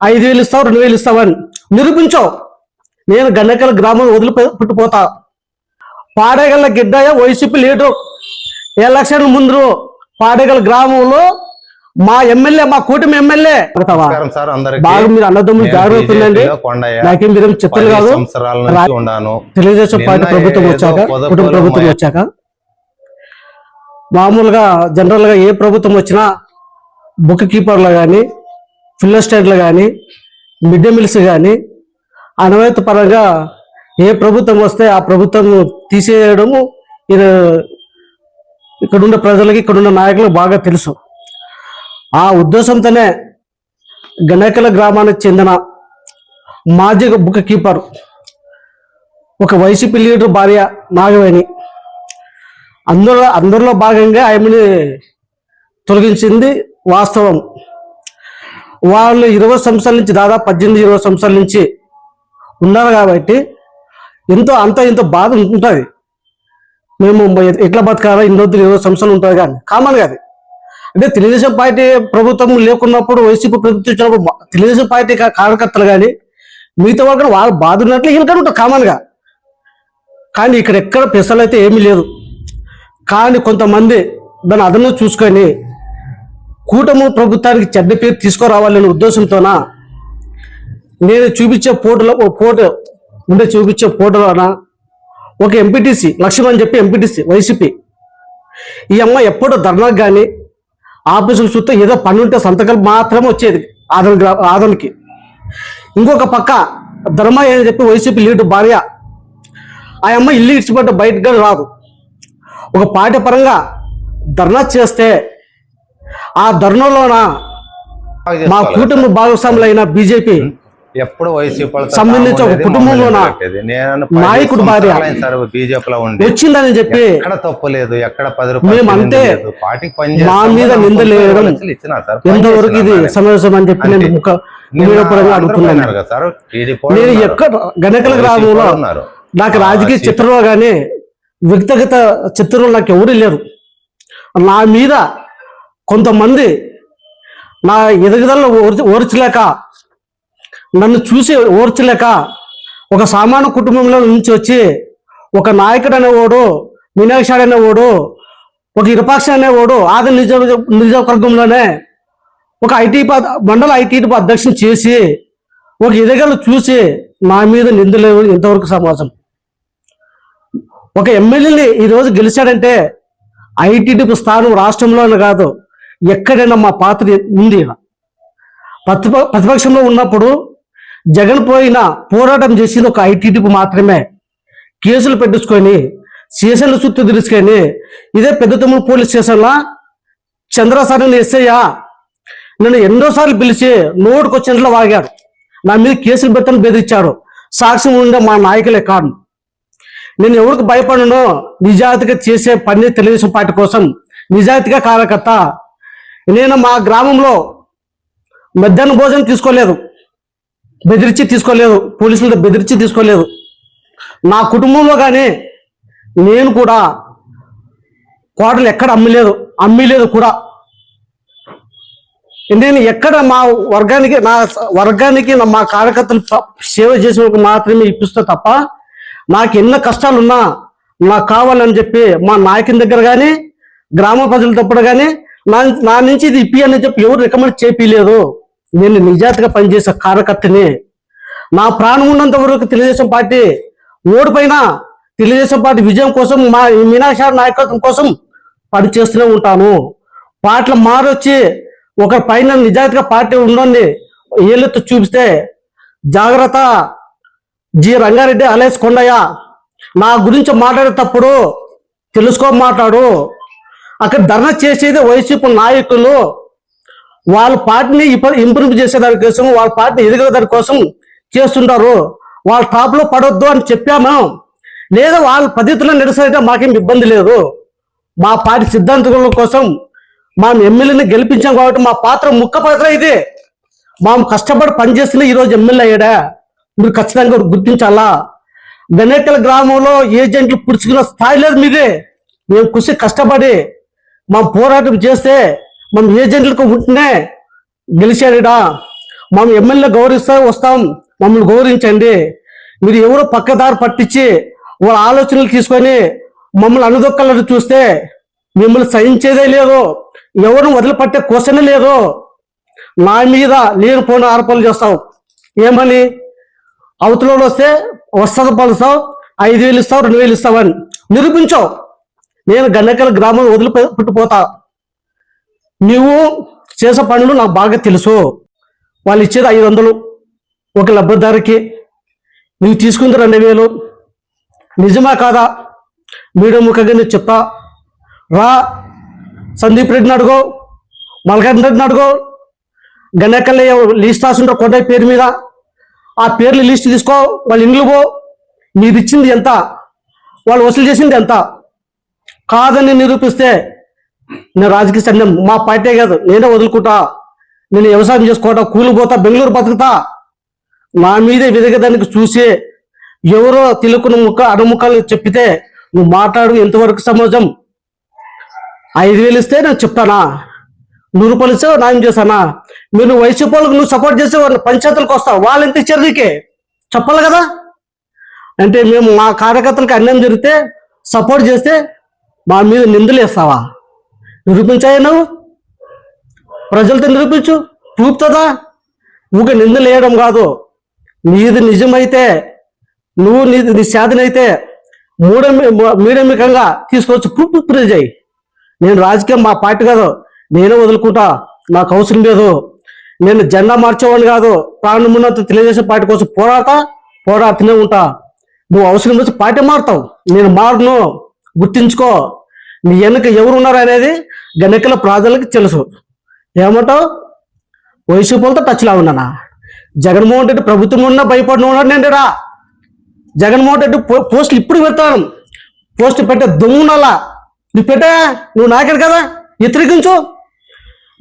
ఐదు వేలు ఇస్తావు రెండు వేలు ఇస్తావని నిరూపించావు నేను గన్నెకల గ్రామం వదిలి పుట్టిపోతా. పాడేగల గిడ్డయ్య వైసీపీ లీడరు. ఎలక్షన్ ముందు పాడేగల గ్రామంలో మా ఎమ్మెల్యే మా కూటమి ఎమ్మెల్యే. బాగా మీరు అన్నదమ్ములు జాగ్రత్త ఉందండి కొండయ్య. నాకేం మీరు పది కాదు. తెలుగుదేశం పార్టీ ప్రభుత్వం వచ్చాక కుటుంబ ప్రభుత్వం వచ్చాక మామూలుగా జనరల్గా ఏ ప్రభుత్వం వచ్చినా బుక్ కీపర్లు కానీ ఫిల్ కానీ మిడ్ డే మీల్స్ కానీ అనవైత పరంగా ఏ ప్రభుత్వం వస్తే ఆ ప్రభుత్వం తీసేయడము ఇది ఇక్కడున్న ప్రజలకి ఇక్కడున్న నాయకులకు బాగా తెలుసు. ఆ ఉద్దేశంతోనే గణకల గ్రామానికి చెందిన మాజీ బుక్ కీపర్ ఒక వైసీపీ లీడర్ భార్య నాగవేణి అందులో అందరిలో భాగంగా ఆమెని తొలగించింది వాస్తవం. వాళ్ళు ఇరవై సంవత్సరాల నుంచి దాదాపు పద్దెనిమిది ఇరవై సంవత్సరాల నుంచి ఉన్నారు కాబట్టి ఎంతో అంత ఎంతో బాధ ఉంటుంది. మేము ఎట్లా బతకాలా ఇన్ని రోజులు ఇరవై సంవత్సరాలు ఉంటుంది కానీ కామన్ కాదు అంటే తెలుగుదేశం పార్టీ ప్రభుత్వం లేకున్నప్పుడు వైసీపీ ప్రభుత్వం వచ్చినప్పుడు తెలుగుదేశం పార్టీ కార్యకర్తలు కానీ మిగతా వాళ్ళు వాళ్ళు బాధ ఉన్నట్లు వీళ్ళు కానీ కామన్గా కానీ ఇక్కడ ఎక్కడ పెసలు అయితే ఏమీ లేదు. కానీ కొంతమంది దాన్ని అదనం చూసుకొని కూటమి ప్రభుత్వానికి చెడ్డ పేరు తీసుకురావాలనే ఉద్దేశంతోన? నేను చూపించే ఫోటోలో ఓ ఫోటో ఉండే చూపించే ఫోటోలోన? ఒక ఎంపీటీసీ లక్ష్మణ్ అని చెప్పి ఎంపీటీసీ వైసీపీ ఈ అమ్మ ఎప్పుడో ధర్నాకు కానీ ఆఫీసులు చూస్తే ఏదో పని ఉంటే సంతకాలు మాత్రమే వచ్చేది ఆదన్ గ్రా- ఇంకొక పక్క ధర్మయ్య అని చెప్పి వైసీపీ లీడర్ భార్య. ఆ అమ్మ ఇల్లు ఇడిచిపెట్ట బయటకు రాదు. ఒక పార్టీ పరంగా ధర్నా చేస్తే ఆ ధర్నాలోన మా కుటుంబ భాగస్వాములైన బీజేపీ ఎప్పుడు వైసీపీ సంబంధించి ఒక కుటుంబంలోన పది నాయకుడు భార్య. బీజేపీలో ఉండి వచ్చిందని చెప్పి ఎక్కడ తప్పు లేదు ఎక్కడ పది మేము రూపాయలు అంతే మా మీద నాకు నిందలు ముప్పై వేయడం లక్షలు ఇచ్చినా సార్, పని ఎంతవరకు ఇది. సమావేశం అని చెప్పి నేను అడుగుతున్నాను నేను. ఎక్కడ గణకల గ్రామంలో. నాకు రాజకీయ చిత్రంలో కానీ వ్యక్తిగత చిత్రంలో నాకు ఎవరు లేరు నా మీద కొంతమంది నా ఎదుగుదలను ఓర్చి ఓర్చలేక నన్ను చూసి ఓర్చలేక ఒక సామాన్య కుటుంబంలో నుంచి వచ్చి ఒక నాయకుడు అనేవాడు మీనాక్షాడు అనేవాడు ఒక ఇరపాక్ష అనేవాడు ఆది నిజ నిజవర్గంలోనే ఒక ఐటీ మండల ఐటీ అధ్యక్షం చేసి ఒక ఎదగలు చూసి నా మీద నిందలేవు ఇంతవరకు సమాజం. ఒక ఎమ్మెల్యేని ఈరోజు గెలిచాడంటే ఐటీడీపీ స్థానం రాష్ట్రంలోనే కాదు ఎక్కడైనా మా పాత్ర ఉంది ప్రతిప ప్రతిపక్షంలో ఉన్నప్పుడు జగన్ పోయిన పోరాటం చేసింది ఒక ఐటీడీపీ మాత్రమే. కేసులు పెట్టించుకొని స్టేషన్లు చుట్టూ తిరుచుకొని ఇదే పెద్ద తమ్ముడు పోలీస్ స్టేషన్లో చంద్రసారిని ఎస్ఐయా నన్ను ఎన్నోసార్లు పిలిచి నోటుకు వచ్చినట్లు వాగాడు. నా మీద కేసులు పెట్టని బెదిరించాడు. సాక్ష్యం ఉండే మా నాయకులే కాదు. నేను ఎవరికి భయపడను నిజాయితీగా చేసే పని తెలుగుదేశం పార్టీ కోసం నిజాయితీగా కార్యకర్త నేను మా గ్రామంలో మధ్యాహ్న భోజనం తీసుకోలేదు. బెదిరించి తీసుకోలేదు. పోలీసులతో బెదిరించి తీసుకోలేదు. నా కుటుంబంలో కానీ నేను కూడా కోటలు ఎక్కడ అమ్మలేదు అమ్మలేదు కూడా. నేను ఎక్కడ మా వర్గానికి నా వర్గానికి నా- మా కార్యకర్తలు సేవ చేసిన మాత్రమే ఇప్పిస్తా తప్ప నాకు ఎన్న కష్టాలున్నా నాకు కావాలని చెప్పి మా నాయకుని దగ్గర కానీ గ్రామ ప్రజల తప్పుడు కానీ నా నా నుంచి ఇది ఇప్పి అని చెప్పి ఎవరు రికమెండ్ చేపిలేదు నేను నిజాయితీగా పనిచేసే కార్యకర్తని. నా ప్రాణం ఉన్నంత వరకు తెలుగుదేశం పార్టీ ఓడిపైన తెలుగుదేశం పార్టీ విజయం కోసం మా ఈ నాయకత్వం కోసం పనిచేస్తూనే ఉంటాను. పాటలు మారొచ్చి ఒక పైన నిజాయితీగా పార్టీ ఉండండి ఏళ్ళెత్తు చూపిస్తే జాగ్రత్త. జి రంగారెడ్డి అలేస్ కొండయ్య నా గురించి మాట్లాడేటప్పుడు తెలుసుకో మాట్లాడు. అక్కడ ధర్నా చేసేది వైసీపీ నాయకులు. వాళ్ళ పార్టీని ఇంప్రూవ్ చేసేదాని కోసం వాళ్ళ పార్టీని ఎదిగే దాని కోసం చేస్తుంటారు. వాళ్ళ టాప్లో పడవద్దు పడొద్దు అని చెప్పాము లేదా వాళ్ళ పద్ధతిలో నడిస్తే మాకేం ఇబ్బంది లేదు. మా పార్టీ సిద్ధాంతాల కోసం మా ఎమ్మెల్యేని గెలిపించాం కాబట్టి మా పాత్ర ముక్క పాత్ర ఇది. మాము కష్టపడి పనిచేస్తున్న ఈరోజు ఎమ్మెల్యే అయ్యాడా? మీరు ఖచ్చితంగా గుర్తించాలా? గణేకల్ గ్రామంలో ఏజెంట్లు పుడుచుకున్న స్థాయి లేదు మీదే. మేము కృషి కష్టపడి మా పోరాటం చేస్తే మనం ఏజెంట్లకు ఉంటేనే గెలిచాడా మనం ఎమ్మెల్యే గౌరవిస్తా వస్తాం. మమ్మల్ని గౌరవించండి. మీరు ఎవరో పక్కదారి పట్టించి వాళ్ళ ఆలోచనలు తీసుకొని మమ్మల్ని అనుదొక్కలను చూస్తే మిమ్మల్ని సహించేదే లేదు. ఎవరు వదిలిపట్టే క్వశ్చన్ లేదు. నా మీద లేనిపోయిన ఆరోపణలు చేస్తావు ఏమని? అవతల వస్తే వస్తుంది పలుస్తావు ఐదు వేలు ఇస్తావు రెండు వేలు ఇస్తావు అని నిరూపించావు నేను గన్నకల గ్రామం వదిలి పుట్టిపోతా. నీవు చేసే పనులు నాకు బాగా తెలుసు. వాళ్ళు ఇచ్చేది ఐదు వందలు. ఒక లబ్బదారికి నువ్వు తీసుకుంది రెండు వేలు. నిజమా కాదా? మీడియా ముఖంగా నేను చెప్తా. రా. సందీప్ రెడ్డిని అడుగో. మల్కాన్ రెడ్డిని అడుగో. గన్నెకల్ లిస్ట్ రాసుంటారు కొండ పేరు మీద. ఆ పేర్లు లిస్ట్ తీసుకో. వాళ్ళ ఇండ్లు పో. నీది ఇచ్చింది ఎంత? వాళ్ళు వసూలు చేసింది ఎంత? కాదని నిరూపిస్తే నేను రాజకీయ సైన్యం మా పార్టీ కాదు నేనే వదులుకుంటా. నేను వ్యవసాయం చేసుకోవటా కూలి పోతా బెంగళూరు బతుకుతా. నా మీదే వెదగదానికి చూసి ఎవరో తెలుకున్న ముక్క అణుముక్కలు చెప్పితే నువ్వు మాట్లాడు ఎంతవరకు సమాజం? ఐదు వేలు ఇస్తే నేను చెప్తానా? నూరు రూపాయలు ఇస్తే న్యాయం చేశానా మీరు వైసీపీ వాళ్ళకి నువ్వు సపోర్ట్ చేస్తే వాళ్ళు పంచాయతీలకు వస్తావు. వాళ్ళు ఎంత ఇచ్చారు నీకే చెప్పాలి కదా? అంటే మేము మా కార్యకర్తలకు అన్యాయం జరిగితే సపోర్ట్ చేస్తే మా మీద నిందలు వేస్తావా? నిరూపించాయి నువ్వు? ప్రజలతో నిరూపించు. చూపుతుందా? ఊక నిందలు వేయడం కాదు. నీది నిజమైతే నువ్వు నీ నీ సాధనైతే మూఢమి మీడమికంగా తీసుకొచ్చి ప్రూఫ్ ప్రూవ్ చేయి. నేను రాజకీయం మా పార్టీ కాదు. నేనే వదులుకుంటా. నాకు అవసరం లేదు. నేను జెండా మార్చేవాడిని కాదు. ప్రాణం ఉన్నంత పార్టీ కోసం పోరాడతా పోరాడుతూనే ఉంటా. నువ్వు అవసరం వచ్చి పార్టీ మారుతావు. నేను మారును. గుర్తించుకో. నీ వెనుక ఎవరు ఉన్నారు అనేది గణికల ప్రజలకు తెలుసు. ఏమంటావు? వైసీపీలతో టచ్లా ఉన్నానా జగన్మోహన్ రెడ్డి ప్రభుత్వం ఉన్నా భయపడిన ఉన్నాడు నేను రా. జగన్మోహన్ రెడ్డి పో- పోస్టులు ఇప్పుడు పెడతాను. పోస్ట్ పెట్టే దొంగనలా నువ్వు పెట్టా నువ్వు నాయకుడు కదా? వ్యతిరేకించు.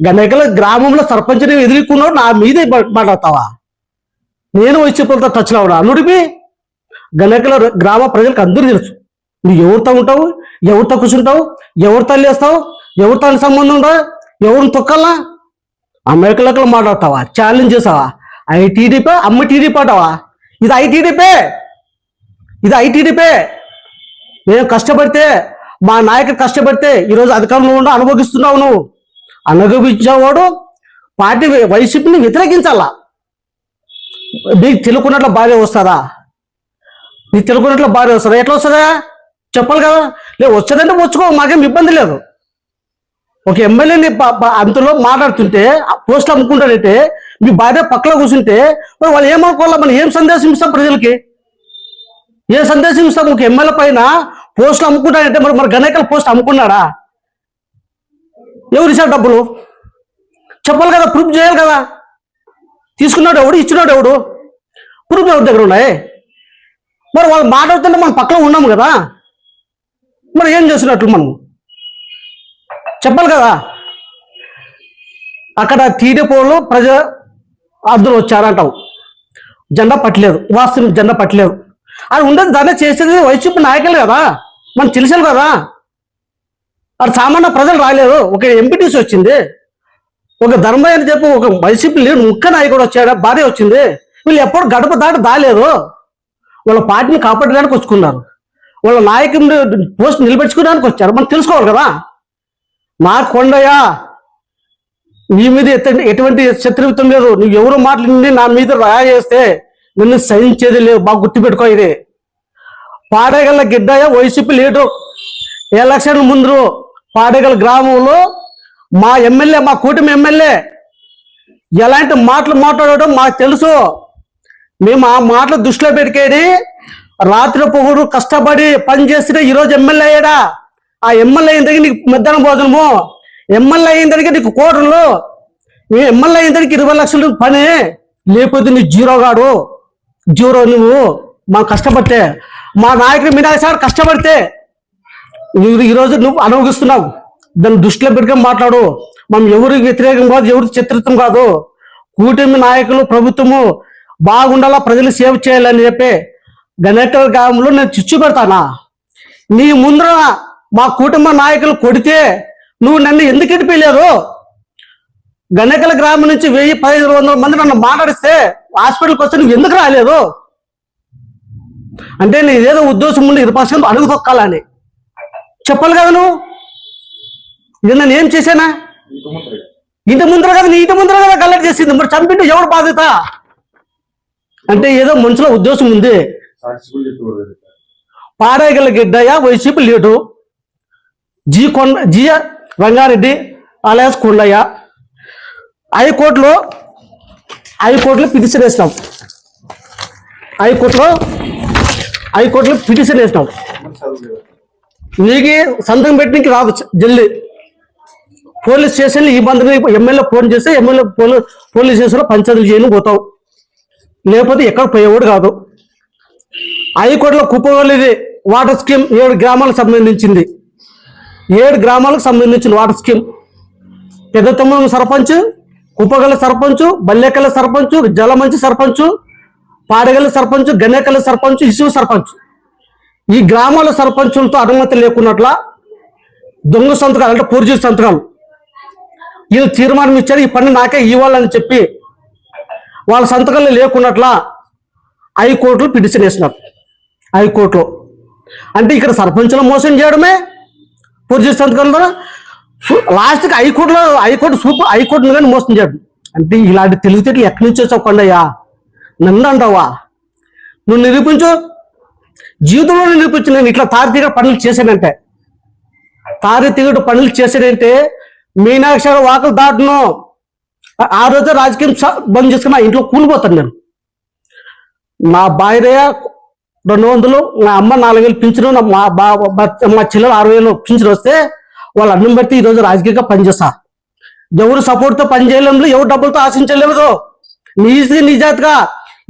గణేకల గ్రామంలో సర్పంచ్ని ఎదుర్కొన్నావు నా మీదే మాట్లాడతావా? నేను వైసీపీలతో టచ్లో ఉన్నా అనుడిపి గణేకల గ్రామ ప్రజలకు అందరూ తెలుసు. నువ్వు ఎవరితో ఉంటావు? ఎవరితో కూర్చుంటావు ఎవరితో లేస్తావు ఎవరితో సంబంధం ఉందా? ఎవరిని తొక్కల్లా అమెరికలకు మాట్లాడతావా? ఛాలెంజ్ చేసావా? ఐటీడీపే అమ్మ టీడీపీ అంటావా ఇది ఐటీడీపే ఇది ఐటీడీపే మేము కష్టపడితే మా నాయకుడు కష్టపడితే ఈరోజు అధికారంలో ఉండి అనుభవిస్తున్నావు నువ్వు. అనుభవించేవాడు పార్టీ వైసీపీని వ్యతిరేకించాలా? నీకు తెలుకున్నట్లు భార్య వస్తుందా? నీకు తెలుకున్నట్లు భార్య వస్తుందా? ఎట్లా వస్తుందా? చెప్పాలి కదా? లేదు వచ్చేదంటే వచ్చుకో మాకేం ఇబ్బంది లేదు. ఒక ఎమ్మెల్యేని అంతలో మాట్లాడుతుంటే ఆ అమ్ముకుంటాడంటే మీ భార్య పక్కన కూర్చుంటే వాళ్ళు ఏమనుకోవాలి మనం ఏం సందేశం ఇస్తాం ప్రజలకి? ఏ సందేశం ఇస్తాం? ఒక ఎమ్మెల్యే పైన పోస్టులు అమ్ముకుంటాడంటే మరి మరి గణేకల పోస్ట్ అమ్ముకున్నాడా? ఎవరు ఇచ్చారు డబ్బులు? చెప్పాలి కదా ప్రూఫ్ చేయాలి కదా? తీసుకున్నాడు ఎవడు? ఇచ్చినాడు ఎవడు? ప్రూఫ్ ఎవరి దగ్గర ఉన్నాయి? మరి వాళ్ళు మాట్లాడుతుంటే మనం పక్కన ఉన్నాము కదా? మరి ఏం చేస్తున్నట్లు మనం? చెప్పాలి కదా? అక్కడ టీడీపోలు ప్రజ అర్థులు వచ్చారంటావు. జెండా పట్టలేదు వాస్తవం జెండా పట్టలేదు. అది ఉండదు దాన్ని చేసేది వైసీపీ నాయకులు కదా? మనం తెలిసాను కదా? అది సామాన్య ప్రజలు రాలేదు. ఒక ఎంపీటీసీ వచ్చింది. ఒక ధర్మయ్య అని చెప్పి ఒక వైసీపీ లీడర్ ముఖ్య నాయకుడు వచ్చాడు. భార్య వచ్చింది. వీళ్ళు ఎప్పుడు గడప దాటి దాలేదు వాళ్ళ పార్టీని కాపాడడానికి వచ్చుకున్నారు. వాళ్ళ నాయకుని పోస్ట్ నిలబెట్టుకోవడానికి వచ్చారు. మనం తెలుసుకోవాలి కదా. నా కొండయ్య నీ మీద ఎటువంటి శత్రుత్వం లేదు. నువ్వు ఎవరు మాట్లాడి నా మీద రాయ చేస్తే నిన్ను సహించేది లేదు బాగా గుర్తుపెట్టుకో ఇది. పాడేగల గిడ్డయ్య వైసీపీ లీడరు ఎలక్షన్ ముందు పాడేగల గ్రామంలో మా ఎమ్మెల్యే మా కూటమి ఎమ్మెల్యే ఎలాంటి మాటలు మాట్లాడటం మాకు తెలుసు. మేము ఆ మాటలు దృష్టిలో పెట్టుకేది రాత్రి పొగుడు కష్టపడి పని చేస్తే ఈరోజు ఎమ్మెల్యే అయ్యాడా? ఆ ఎమ్మెల్యే అయిన దగ్గర నీకు మధ్యాహ్నం భోజనము? ఎమ్మెల్యే అయిన దగ్గర నీకు కోటలు? నీ ఎమ్మెల్యే అయిన దగ్గర ఇరవై లక్షలు పని? లేకపోతే నీ జీరో కాడు జీరో నువ్వు? మా కష్టపడితే? మా నాయకుడు మీనాయ సార్ కష్టపడితే? నువ్వు ఈరోజు నువ్వు అనుభవిస్తున్నావు. దాన్ని దృష్టిలో పెట్టుకొని మాట్లాడు. మనం ఎవరికి వ్యతిరేకం కాదు ఎవరికి చిత్రితం కాదు. కూటమి నాయకులు ప్రభుత్వము బాగుండాలా ప్రజలు సేవ చేయాలని చెప్పి గణేట గ్రామంలో నేను చిచ్చు పెడతానా? నీ ముందర మా కుటుంబ నాయకులు కొడితే నువ్వు నన్ను ఎందుకు ఎడిపోయలేదు గణకల గ్రామం నుంచి వెయ్యి పదిహేను వందల మంది నన్ను మాట్లాడిస్తే హాస్పిటల్కి వస్తే నువ్వు ఎందుకు రాలేదు? అంటే నీ ఏదో ఉద్దేశం ఉండి ఇరుపాసం అడుగు తొక్కాలని. చెప్పాలి కదా నువ్వు? ఇది నన్ను ఏం చేశానా? ఇంటి ముందర కదా నీ ఇంటి ముందర కదా కలెక్ట్ చేసింది. మరి చంపింటే ఎవడు బాధ్యత? అంటే ఏదో మనుషుల ఉద్దేశం ఉంది. Padegala Giddaiah YCP lead G Konda G Rangareddy alias Kondaiah. హైకోర్టులో హైకోర్టులో పిటిషన్ వేసినాం. హైకోర్టులో హైకోర్టులో పిటిషన్ వేసినాం. నీకు సంతకం పెట్టడానికి రాదు జల్దీ పోలీస్ స్టేషన్లో ఈ మందిని ఎమ్మెల్యే ఫోన్ చేస్తే ఎమ్మెల్యే పోలీస్ స్టేషన్లో పంచాయతీలు చేయని పోతావు. లేకపోతే ఎక్కడ పోయేవాడు కాదు. హైకోర్టులో కుప్పవల్లిది వాటర్ స్కీమ్ ఏడు గ్రామాలకు సంబంధించింది. ఏడు గ్రామాలకు సంబంధించిన వాటర్ స్కీమ్. పెద్ద తమ్ముడు సర్పంచ్ కుప్పగల సర్పంచ్ బల్లెకల సర్పంచ్ జలమంచి సర్పంచ్ పాడగల సర్పంచ్ గణేకల సర్పంచ్ ఇసువు సర్పంచ్. ఈ గ్రామాల సర్పంచులతో అనుమతి లేకున్నట్ల దొంగ సంతకాలు అంటే పూర్జీ సంతకాలు. వీళ్ళు తీర్మానం ఇచ్చారు ఈ పని నాకే ఇవ్వాలని చెప్పి వాళ్ళ సంతకాలు లేకున్నట్ల హైకోర్టులో పిటిషన్ వేసినారు. హైకోర్టులో. అంటే ఇక్కడ సర్పంచుల మోసం చేయడమే పూర్తి సంతకం ద్వారా లాస్ట్కి హైకోర్టులో హైకోర్టు సూపర్ హైకోర్టును కానీ మోసం చేయడం. అంటే ఇలాంటి తెలివితేటలు ఎక్కడి నుంచి వచ్చావు కొండయ్యా నన్ను అంటావా? నువ్వు నిరూపించు. జీవితంలో నిరూపించు. నేను ఇట్లా తారీతీగా పనులు చేశానంటే. తారీతీగడు పనులు చేశానంటే మీనాక్షి వాకలు దాటును ఆ- రోజు రాజకీయం బంద్ చేసుకుని నా ఇంట్లో కూలిపోతాను నేను. నా భార్య రెండు వందలు మా అమ్మ నాలుగు వేలు పింఛను మా బా మా చెల్లెలు ఆరు వేలు పింఛను వస్తే వాళ్ళ అన్నం బట్టి ఈరోజు రాజకీయంగా పనిచేస్తా. ఎవరు సపోర్ట్తో పనిచేయలేము ఎవరు డబ్బులతో ఆశించలేదు నీది నిజాతగా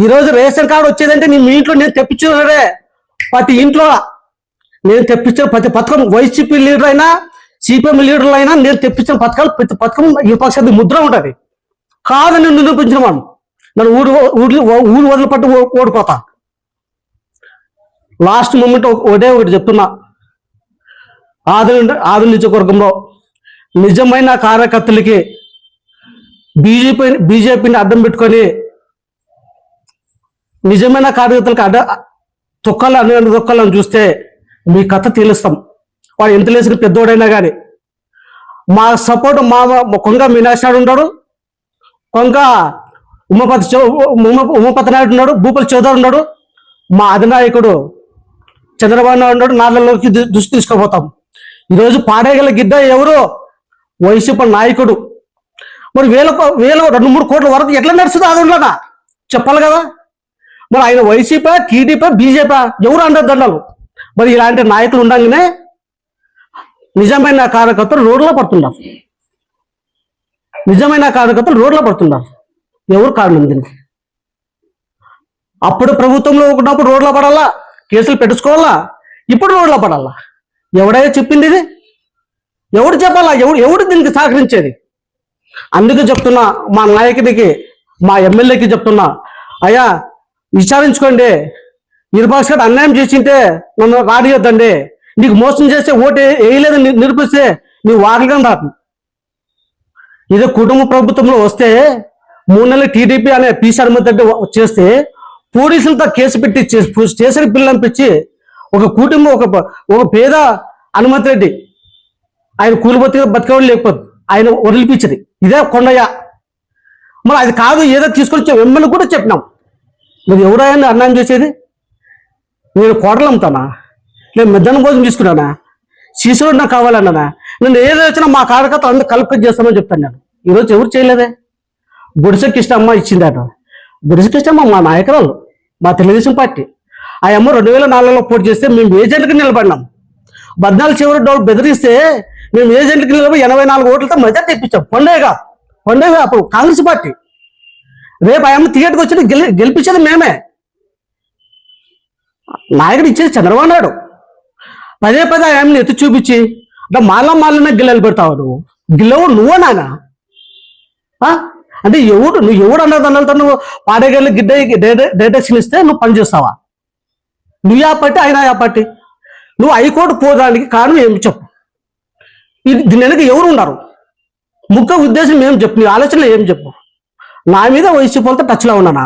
ఈరోజు రేషన్ కార్డు వచ్చేదంటే నేను మీ ఇంట్లో నేను తెప్పించున్నాడే ప్రతి ఇంట్లో నేను తెప్పించిన ప్రతి పథకం వైసీపీ లీడర్ అయినా సిపిఎం లీడర్లు అయినా నేను తెప్పించిన పథకాలు ప్రతి పథకం ఈ పక్షాది ముద్ర ఉంటుంది. కాదని నిరూపించిన వాడు నన్ను ఊరు ఊరు ఊరు వదిలిపట్టు ఓ- ఓడిపోతా. లాస్ట్ మూమెంట్ ఒకటే ఒకటి చెప్తున్నా. ఆధునిక ఆధునిక నియోజకవర్గంలో నిజమైన కార్యకర్తలకి బీజేపీ బీజేపీని అడ్డం పెట్టుకొని నిజమైన కార్యకర్తలకు అడ్డ తొక్కలు అన్ని తొక్కలను చూస్తే మీ కథ తేలుస్తాం. వాడు ఎంత లేసిన పెద్దోడైనా కానీ మా సపోర్ట్ మా కొంగ మీనాక్షాడు ఉన్నాడు కొంగ ఉమాపతి చౌ- ఉమ- ఉమాపతి నాయుడు ఉన్నాడు. భూపతి చౌదరి ఉన్నాడు. మా అధినాయకుడు చంద్రబాబు నాయుడు నాళ్ళలోకి దు- దృష్టి తీసుకుపోతాం. ఈరోజు పాడేగల గిడ్డ ఎవరు? వైసీపీ నాయకుడు. మరి వేల వేల రెండు మూడు కోట్ల వరకు ఎట్లా నడుస్తుంది అది ఉండదా చెప్పాలి కదా. మరి ఆయన వైసీపీ టీడీపీ బీజేపీ ఎవరు అంటారు దండాలు మరి ఇలాంటి నాయకులు ఉండగానే నిజమైన కార్యకర్తలు రోడ్లో పడుతున్నారు. నిజమైన కార్యకర్తలు రోడ్లో పడుతున్నారు. ఎవరు కారణం దీనికి? అప్పుడు ప్రభుత్వంలో ఉన్నప్పుడు రోడ్లో పడాలా? కేసులు పెట్టుకోవాలా ఇప్పుడు రోడ్లో పడాలా? ఎవడైనా చెప్పింది ఇది ఎవడు చెప్పాలా? ఎవడు ఎవడు దీనికి సహకరించేది? అందుకే చెప్తున్నా మా నాయకుడికి మా ఎమ్మెల్యేకి చెప్తున్నా అయ్యా విచారించుకోండి. నిర్భాష గారు అన్యాయం చేసింటే నన్ను రాడియొద్దండి నీకు మోసం చేస్తే ఓటు వేయలేదని నిరూపిస్తే నీవు వాడలేని రాదు ఇదే కుటుంబ ప్రభుత్వంలో వస్తే మూడు నెలలు టీడీపీ అనే పీసీ అనుమతి చేస్తే పోలీసులతో కేసు పెట్టి చే- స్టేషన్ పిల్లంపించి ఒక కుటుంబం ఒక ఒక పేద హనుమంత్ రెడ్డి ఆయన కూలిపోతే బతికేవాడు లేకపోతే ఆయన వదిలిపించింది. ఇదే కొండయ్య. మరి అది కాదు ఏదో తీసుకొని మిమ్మల్ని కూడా చెప్పినాం. మీరు ఎవరైనా అన్యాయం చేసేది? నేను కోటలు అమ్ముతానా? నేను మెద్దన భోజనం తీసుకున్నానా? శిశువు నాకు కావాలన్నానా? నేను ఏదో వచ్చినా మా కార్యకర్త అందరూ కలుపుకొని చేస్తామని చెప్తాను నేను. ఈరోజు ఎవరు చేయలేదే? గుడిసెకి అమ్మ ఇచ్చిందట. గుడిసెకి మా నాయకురాలు మా తెలుగుదేశం పార్టీ. ఆ అమ్మ రెండు వేల నాలుగులో పోటీ చేస్తే మేము ఏజెంట్కి నిలబడినాం. పద్నాలుగు చివరి డోర్ బెదిరిస్తే మేము ఏజెంట్కి నిలబడి ఎనభై నాలుగు ఓట్లతో మెజార్టీ తెప్పించాం పండేగా పండేగా అప్పుడు కాంగ్రెస్ పార్టీ. రేపు ఆయమ్మ థియేటర్కి వచ్చి గెలి గెలిపించేది మేమే. నాయకుడు ఇచ్చేది చంద్రబాబు నాయుడు. పదే పదే ఆయన్ని ఎత్తి చూపించి అంటే మాల మాలనే గిల్లలు పెడతావు నువ్వు. గిల్లవు నువ్వు నానా ఆ? అంటే ఎవడు నువ్వు ఎవడు అన్నదన్నలతో నువ్వు పాడేగల్లి గిడ్డ డేటెక్షన్ ఇస్తే నువ్వు పని చేస్తావా? నువ్వు ఆ పార్టీ ఆయన ఆ పార్టీ నువ్వు హైకోర్టు పోదానికి కారణం ఏమి చెప్పు? ఇది దీని వెనక ఎవరు ఉన్నారు? ముఖ్య ఉద్దేశం ఏం చెప్పు? నీ ఆలోచనలు ఏం చెప్పు? నా మీద వైసీపీ వాళ్ళతో టచ్లో ఉన్నానా?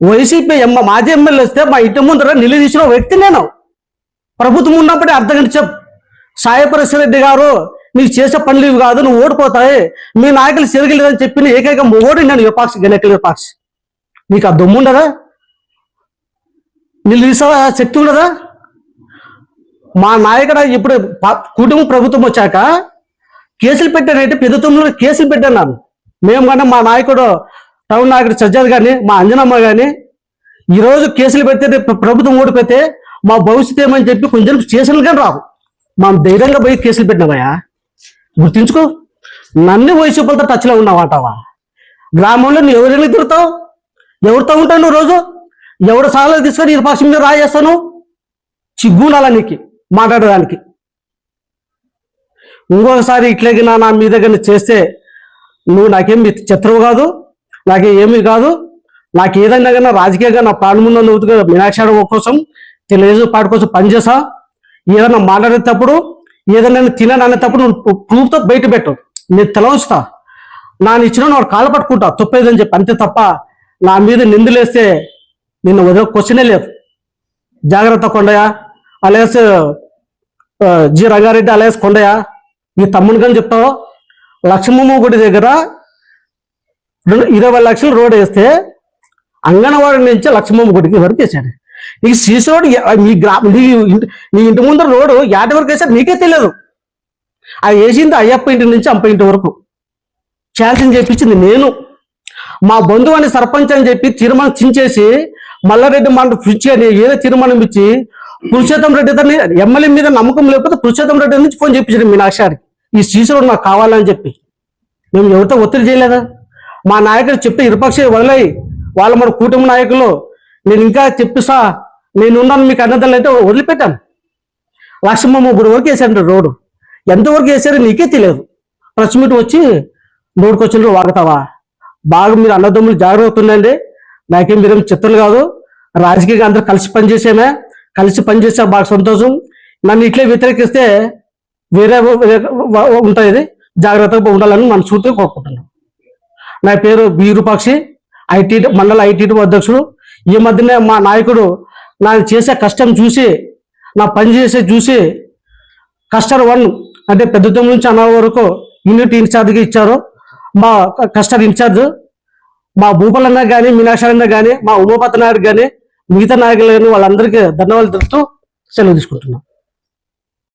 వైసీపీ ఎమ్మ మాజీ ఎమ్మెల్యే వస్తే మా ఇంటి ముందర నిలదీసిన వ్యక్తి నేను. ప్రభుత్వం ఉన్నప్పుడే అర్ధ గంట చెప్పు సాయపరశ రెడ్డి గారు నీకు చేసే పనులు ఇవి కాదు నువ్వు ఓడిపోతాయి మీ నాయకులు చెరగలేదని చెప్పిన ఏకైక ఓడి నేను విపక్ష గెనెక్కల విపక్ష. నీకు ఆ దమ్ము ఉండదా? నిలదీసా శక్తి ఉండదా? మా నాయకుడు ఇప్పుడు కుటుంబ ప్రభుత్వం వచ్చాక కేసులు పెట్టానంటే పెద్ద తొమ్మిది కేసులు పెట్టాను మేము కానీ మా నాయకుడు టౌన్ నాయకుడు సజ్జాద్ కానీ మా అంజనమ్మ కానీ ఈరోజు కేసులు పెడితే ప్రభుత్వం ఓడిపోతే మా భవిష్యత్ ఏమని చెప్పి కొంచెం స్టేషన్లు కానీ రావు. మనం ధైర్యంగా పోయి కేసులు పెట్టినామయ్యా. గుర్తించుకో. నన్ను వైసీపీలతో టచ్లో ఉన్నావాటావా? గ్రామంలో నువ్వు ఎవరిని తిరుగుతావు? ఎవరితో ఉంటావు నువ్వు రోజు? ఎవరు సార్లు తీసుకొని ఇరుపాక్షం మీద రాజేస్తాను చిగ్గునాల నీకు మాట్లాడడానికి? ఇంకొకసారి ఇట్లాగే నా నా మీద చేస్తే నువ్వు నాకేం చిత్రవు కాదు నాకే ఏమి కాదు నాకు ఏదైనా కానీ రాజకీయంగా నా ప్రాణమున్న నువ్వు మీనాక్షి కోసం తెలియజేసే పాట కోసం పనిచేసా ఏదైనా మాట్లాడేటప్పుడు ఏదైనా తినను అనేటప్పుడు నువ్వు ప్రూఫ్తో బయట పెట్టు. నేను తెలవస్తా నాన్న ఇచ్చిన వాడు కాలు పట్టుకుంటా. తప్పేదని చెప్పి. అంతే తప్ప నా మీద నిందులేస్తే నిన్ను వదిలే క్వశ్చనే లేదు. జాగ్రత్త కొండయా అలేస్ జి రంగారెడ్డి అలేస్ కొండయా మీ తమ్ముని కానీ చెప్తావు? లక్ష్మమ్మ గుడి దగ్గర రెండు- ఇరవై లక్షలు రోడ్ వేస్తే అంగన్వాడి నుంచి లక్ష్మమ్మ గుడికి వరకు వేసాడు ఈ సీసీ రోడ్ మీ గ్రా నీ ఇంటి నీ ఇంటి ముందర రోడ్డు యాటి వరకు వేసారు నీకే తెలియదు. ఆ వేసింది అయ్యప్ప ఇంటి నుంచి అంప ఇంటి వరకు. చేయాల్సింది చెప్పించింది నేను. మా బంధువు అని సర్పంచ్ అని చెప్పి తీర్మానం చించేసి మల్లారెడ్డి మన పిచ్చి అని ఏదో తీర్మానం ఇచ్చి పురుషోత్తం రెడ్డి తన్ని ఎమ్మెల్యే మీద నమ్మకం లేకపోతే పురుషోత్తం రెడ్డి నుంచి ఫోన్ చెప్పించాడు మీ నాక్షాడికి ఈ సీసీ నాకు కావాలని చెప్పి. మేము ఎవరితో ఒత్తిడి చేయలేదా? మా నాయకుడు చెప్తే ఇరుపక్ష వదిలేయి. వాళ్ళ మన కూటమి నాయకులు నేను ఇంకా చెప్పిస్తా నేను ఉన్నాను మీకు అన్నదాన్ని అంటే వదిలిపెట్టాను. లక్ష్మ గుడి వరకు వేసాడు రోడ్డు. ఎంతవరకు వేసారో నీకే తెలియదు. ప్రెస్ మీట్ వచ్చి నోటికి వచ్చిన వాగుతావా? బాగా మీరు అన్నదమ్ములు జాగ్రత్త ఉండండి నాకేం మీరేం చిత్రలు కాదు. రాజకీయంగా అందరూ కలిసి పనిచేసామే. కలిసి పనిచేసా బాగా సంతోషం. నన్ను ఇట్లే వ్యతిరేకిస్తే వేరే ఉంటుంది జాగ్రత్తగా ఉండాలని మనస్ఫూర్తిగా కోరుకుంటున్నాను. నా పేరు బీరుపాక్షి. ఐటీ మండల ఐటీ అధ్యక్షుడు. ఈ మధ్యనే మా నాయకుడు నా చేసే కష్టం చూసి నా పని చేసే చూసి కస్టర్ వన్ అంటే పెద్దతమ్మ నుంచి అన్న వరకు యూనిట్ ఇన్ఛార్జ్గా ఇచ్చారు. మా కస్టర్ ఇన్ఛార్జ్ మా భూపాలన్న కానీ మీనాక్షారన్న కానీ మా ఉమాపతి నాయుడు కానీ మిగతా నాయకులు కానీ వాళ్ళందరికీ ధన్యవాదాలు తెలుపుతూ సెలవు తీసుకుంటున్నాను